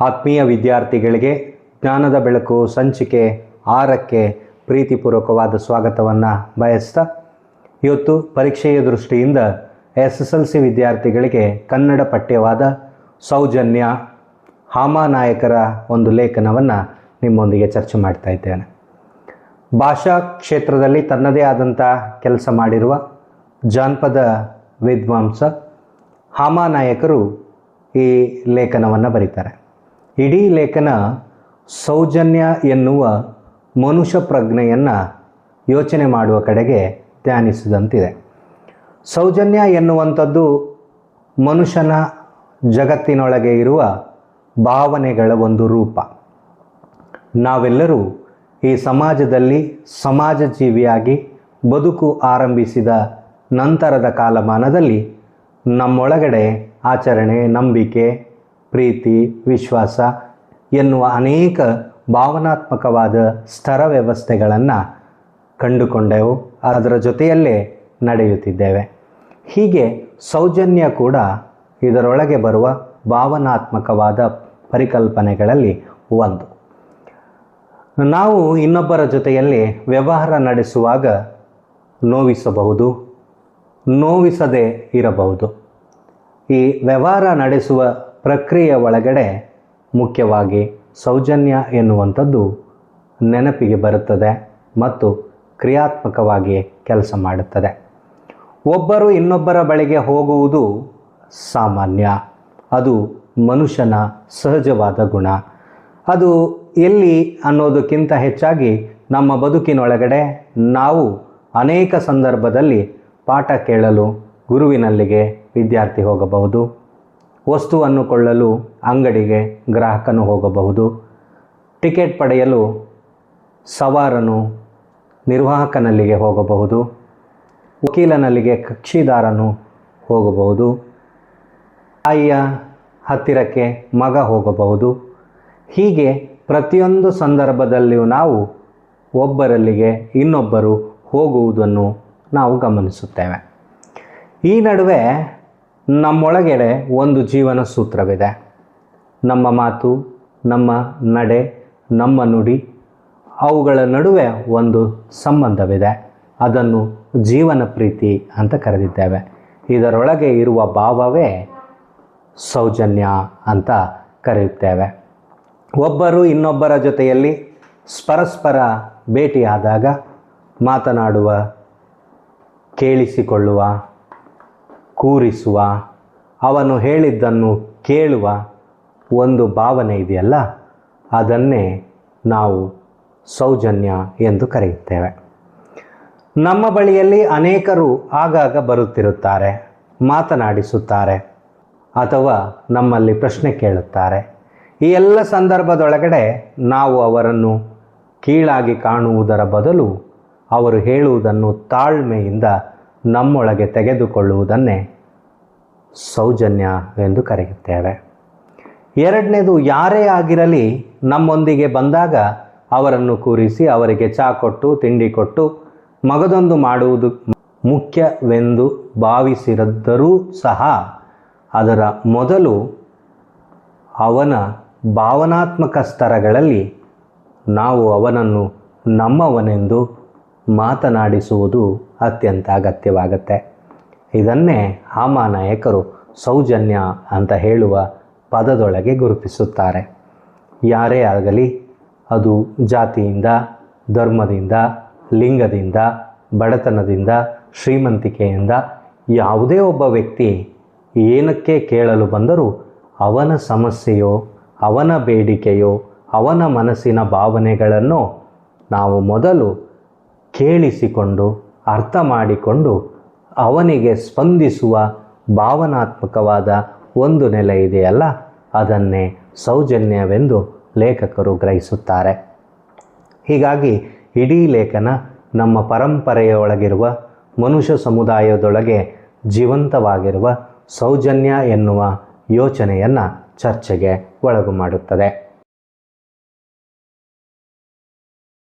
ಆತ್ಮೀಯ ವಿದ್ಯಾರ್ಥಿಗಳಿಗೆ ಜ್ಞಾನದ ಬೆಳಕು, ಸಂಚಿಕೆ, ಆರಕ್ಕೆ ಪ್ರೀತಿಪೂರ್ವಕವಾದ ಸ್ವಾಗತವನ್ನು ಬಯಸ್ತಾ ಇವತ್ತು ಪರೀಕ್ಷೆಯ ದೃಷ್ಟಿಯಿಂದ ಎಸ್ ಎಸ್ ಎಲ್ ಸಿ ವಿದ್ಯಾರ್ಥಿಗಳಿಗೆ ಕನ್ನಡ ಪಠ್ಯವಾದ ಸೌಜನ್ಯ ಹಾಮಾನಾಯಕರ ಒಂದು ಲೇಖನವನ್ನು ನಿಮ್ಮೊಂದಿಗೆ ಚರ್ಚೆ ಮಾಡ್ತಾ ಇದ್ದೇನೆ. ಭಾಷಾ ಕ್ಷೇತ್ರದಲ್ಲಿ ತನ್ನದೇ ಆದಂಥ ಕೆಲಸ ಮಾಡಿರುವ ಜಾನಪದ ವಿದ್ವಾಂಸ ಹಾಮಾನಾಯಕರು ಈ ಲೇಖನವನ್ನು ಬರೀತಾರೆ. ಇಡೀ ಲೇಖನ ಸೌಜನ್ಯ ಎನ್ನುವ ಮನುಷ್ಯ ಪ್ರಜ್ಞೆಯನ್ನು ಯೋಚನೆ ಮಾಡುವ ಕಡೆಗೆ ಧ್ಯಾನಿಸಿದಂತಿದೆ. ಸೌಜನ್ಯ ಎನ್ನುವಂಥದ್ದು ಮನುಷ್ಯನ ಜಗತ್ತಿನೊಳಗೆ ಇರುವ ಭಾವನೆಗಳ ಒಂದು ರೂಪ. ನಾವೆಲ್ಲರೂ ಈ ಸಮಾಜದಲ್ಲಿ ಸಮಾಜ ಜೀವಿಯಾಗಿ ಬದುಕು ಆರಂಭಿಸಿದ ನಂತರದ ಕಾಲಮಾನದಲ್ಲಿ ನಮ್ಮೊಳಗಡೆ ಆಚರಣೆ, ನಂಬಿಕೆ ಪ್ರೀತಿ, ವಿಶ್ವಾಸ ಎನ್ನುವ ಅನೇಕ ಭಾವನಾತ್ಮಕವಾದ ಸ್ತರ ವ್ಯವಸ್ಥೆಗಳನ್ನು ಕಂಡುಕೊಂಡೆವು. ಅದರ ಜೊತೆಯಲ್ಲೇ ನಡೆಯುತ್ತಿದ್ದೇವೆ. ಹೀಗೆ ಸೌಜನ್ಯ ಕೂಡ ಇದರೊಳಗೆ ಬರುವ ಭಾವನಾತ್ಮಕವಾದ ಪರಿಕಲ್ಪನೆಗಳಲ್ಲಿ ಒಂದು. ನಾವು ಇನ್ನೊಬ್ಬರ ಜೊತೆಯಲ್ಲಿ ವ್ಯವಹಾರ ನಡೆಸುವಾಗ ನೋವಿಸಬಹುದು, ನೋವಿಸದೇ ಇರಬಹುದು. ಈ ವ್ಯವಹಾರ ನಡೆಸುವ ಪ್ರಕ್ರಿಯೆ ಒಳಗಡೆ ಮುಖ್ಯವಾಗಿ ಸೌಜನ್ಯ ಎನ್ನುವಂಥದ್ದು ನೆನಪಿಗೆ ಬರುತ್ತದೆ ಮತ್ತು ಕ್ರಿಯಾತ್ಮಕವಾಗಿ ಕೆಲಸ ಮಾಡುತ್ತದೆ. ಒಬ್ಬರು ಇನ್ನೊಬ್ಬರ ಬಳಿಗೆ ಹೋಗುವುದು ಸಾಮಾನ್ಯ. ಅದು ಮನುಷ್ಯನ ಸಹಜವಾದ ಗುಣ. ಅದು ಎಲ್ಲಿ ಅನ್ನೋದಕ್ಕಿಂತ ಹೆಚ್ಚಾಗಿ ನಮ್ಮ ಬದುಕಿನೊಳಗಡೆ ನಾವು ಅನೇಕ ಸಂದರ್ಭದಲ್ಲಿ ಪಾಠ ಕೇಳಲು ಗುರುವಿನಲ್ಲಿಗೆ ವಿದ್ಯಾರ್ಥಿ ಹೋಗಬಹುದು. ವಸ್ತುವನ್ನು ಕೊಳ್ಳಲು ಅಂಗಡಿಗೆ ಗ್ರಾಹಕನು ಹೋಗಬಹುದು. ಟಿಕೆಟ್ ಪಡೆಯಲು ಸವಾರನು ನಿರ್ವಾಹಕನಲ್ಲಿಗೆ ಹೋಗಬಹುದು. ವಕೀಲನಲ್ಲಿಗೆ ಕಕ್ಷಿದಾರನು ಹೋಗಬಹುದು. ತಾಯಿಯ ಹತ್ತಿರಕ್ಕೆ ಮಗ ಹೋಗಬಹುದು. ಹೀಗೆ ಪ್ರತಿಯೊಂದು ಸಂದರ್ಭದಲ್ಲಿಯೂ ನಾವು ಒಬ್ಬರಲ್ಲಿಗೆ ಇನ್ನೊಬ್ಬರು ಹೋಗುವುದನ್ನು ನಾವು ಗಮನಿಸುತ್ತೇವೆ. ಈ ನಡುವೆ ನಮ್ಮೊಳಗಡೆ ಒಂದು ಜೀವನ ಸೂತ್ರವಿದೆ. ನಮ್ಮ ಮಾತು, ನಮ್ಮ ನಡೆ, ನಮ್ಮ ನುಡಿ, ಅವುಗಳ ನಡುವೆ ಒಂದು ಸಂಬಂಧವಿದೆ. ಅದನ್ನು ಜೀವನ ಪ್ರೀತಿ ಅಂತ ಕರೆದಿದ್ದೇವೆ. ಇದರೊಳಗೆ ಇರುವ ಭಾವವೇ ಸೌಜನ್ಯ ಅಂತ ಕರೆಯುತ್ತೇವೆ. ಒಬ್ಬರು ಇನ್ನೊಬ್ಬರ ಜೊತೆಯಲ್ಲಿ ಪರಸ್ಪರ ಭೇಟಿಯಾದಾಗ ಮಾತನಾಡುವ, ಕೇಳಿಸಿಕೊಳ್ಳುವ ಕೂರಿಸುವ, ಅವನು ಹೇಳಿದ್ದನ್ನು ಕೇಳುವ ಒಂದು ಭಾವನೆ ಇದೆಯಲ್ಲ? ಅದನ್ನೇ ನಾವು ಸೌಜನ್ಯ ಎಂದು ಕರೆಯುತ್ತೇವೆ. ನಮ್ಮ ಬಳಿಯಲ್ಲಿ ಅನೇಕರು ಆಗಾಗ ಬರುತ್ತಿರುತ್ತಾರೆ, ಮಾತನಾಡಿಸುತ್ತಾರೆ, ಅಥವಾ ನಮ್ಮಲ್ಲಿ ಪ್ರಶ್ನೆ ಕೇಳುತ್ತಾರೆ. ಈ ಎಲ್ಲ ಸಂದರ್ಭದೊಳಗಡೆ ನಾವು ಅವರನ್ನು ಕೀಳಾಗಿ ಕಾಣುವುದರ ಬದಲು ಅವರು ಹೇಳುವುದನ್ನು ತಾಳ್ಮೆಯಿಂದ ನಮ್ಮೊಳಗೆ ತೆಗೆದುಕೊಳ್ಳುವುದನ್ನೇ ಸೌಜನ್ಯ ಎಂದು ಕರೆಯುತ್ತೇವೆ. ಎರಡನೇದು, ಯಾರೇ ಆಗಿರಲಿ ನಮ್ಮೊಂದಿಗೆ ಬಂದಾಗ ಅವರನ್ನು ಕೂರಿಸಿ ಅವರಿಗೆ ಚಾ ಕೊಟ್ಟು, ತಿಂಡಿ ಕೊಟ್ಟು, ಮಗದೊಂದು ಮಾಡುವುದು ಮುಖ್ಯವೆಂದು ಭಾವಿಸಿರದ್ದರೂ ಸಹ ಅದರ ಮೊದಲು ಅವನ ಭಾವನಾತ್ಮಕ ಸ್ತರಗಳಲ್ಲಿ ನಾವು ಅವನನ್ನು ನಮ್ಮವನೆಂದು ಮಾತನಾಡಿಸುವುದು ಅತ್ಯಂತ ಅಗತ್ಯವಾಗತ್ತೆ. ಇದನ್ನೇ ಹಾಮಾನಾಯಕರು ಸೌಜನ್ಯ ಅಂತ ಹೇಳುವ ಪದದೊಳಗೆ ಗುರುತಿಸುತ್ತಾರೆ. ಯಾರೇ ಆಗಲಿ, ಅದು ಜಾತಿಯಿಂದ, ಧರ್ಮದಿಂದ, ಲಿಂಗದಿಂದ, ಬಡತನದಿಂದ, ಶ್ರೀಮಂತಿಕೆಯಿಂದ ಯಾವುದೇ ಒಬ್ಬ ವ್ಯಕ್ತಿ ಏನಕ್ಕೆ ಕೇಳಲು ಬಂದರೂ ಅವನ ಸಮಸ್ಯೆಯೋ, ಅವನ ಬೇಡಿಕೆಯೋ, ಅವನ ಮನಸ್ಸಿನ ಭಾವನೆಗಳನ್ನು ನಾವು ಮೊದಲು ಕೇಳಿಸಿಕೊಂಡು, ಅರ್ಥ ಮಾಡಿಕೊಂಡು ಅವನಿಗೆ ಸ್ಪಂದಿಸುವ ಭಾವನಾತ್ಮಕವಾದ ಒಂದು ನೆಲೆ ಇದೆಯಲ್ಲ, ಅದನ್ನೇ ಸೌಜನ್ಯವೆಂದು ಲೇಖಕರು ಗ್ರಹಿಸುತ್ತಾರೆ. ಹೀಗಾಗಿ ಇಡೀ ಲೇಖನ ನಮ್ಮ ಪರಂಪರೆಯೊಳಗಿರುವ ಮನುಷ್ಯ ಸಮುದಾಯದೊಳಗೆ ಜೀವಂತವಾಗಿರುವ ಸೌಜನ್ಯ ಎನ್ನುವ ಯೋಚನೆಯನ್ನು ಚರ್ಚೆಗೆ ಒಳಗು ಮಾಡುತ್ತದೆ.